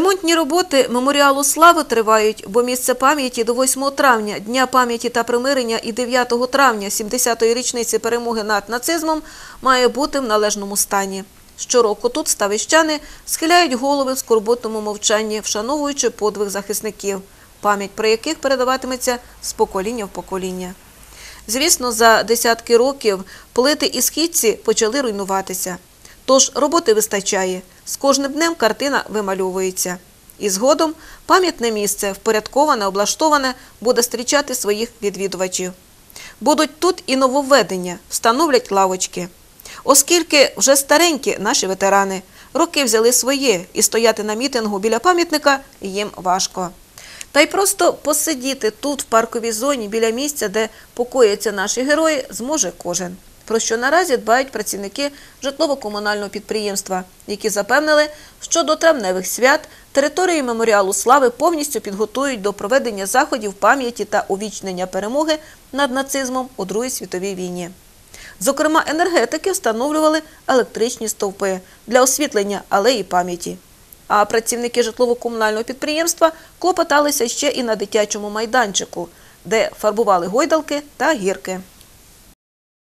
Ремонтні роботи меморіалу слави тривають, бо місце пам'яті до 8 травня, Дня пам'яті та примирення і 9 травня, 70-ї річниці перемоги над нацизмом, має бути в належному стані. Щороку тут ставищани схиляють голови в скорботному мовчанні, вшановуючи подвиг захисників, пам'ять про яких передаватиметься з покоління в покоління. Звісно, за десятки років плити і східці почали руйнуватися. Тож роботи вистачає. З кожним днем картина вимальовується. І згодом пам'ятне місце, впорядковане, облаштоване, буде зустрічати своїх відвідувачів. Будуть тут і нововведення, встановлять лавочки. Оскільки вже старенькі наші ветерани, роки взяли своє, і стояти на мітингу біля пам'ятника їм важко. Та й просто посидіти тут, в парковій зоні, біля місця, де покояться наші герої, зможе кожен. Про що наразі дбають працівники житлово-комунального підприємства, які запевнили, що до травневих свят територію меморіалу слави повністю підготують до проведення заходів пам'яті та увічнення перемоги над нацизмом у Другій світовій війні. Зокрема, енергетики встановлювали електричні стовпи для освітлення алеї пам'яті. А працівники житлово-комунального підприємства клопоталися ще і на дитячому майданчику, де фарбували гойдалки та гірки.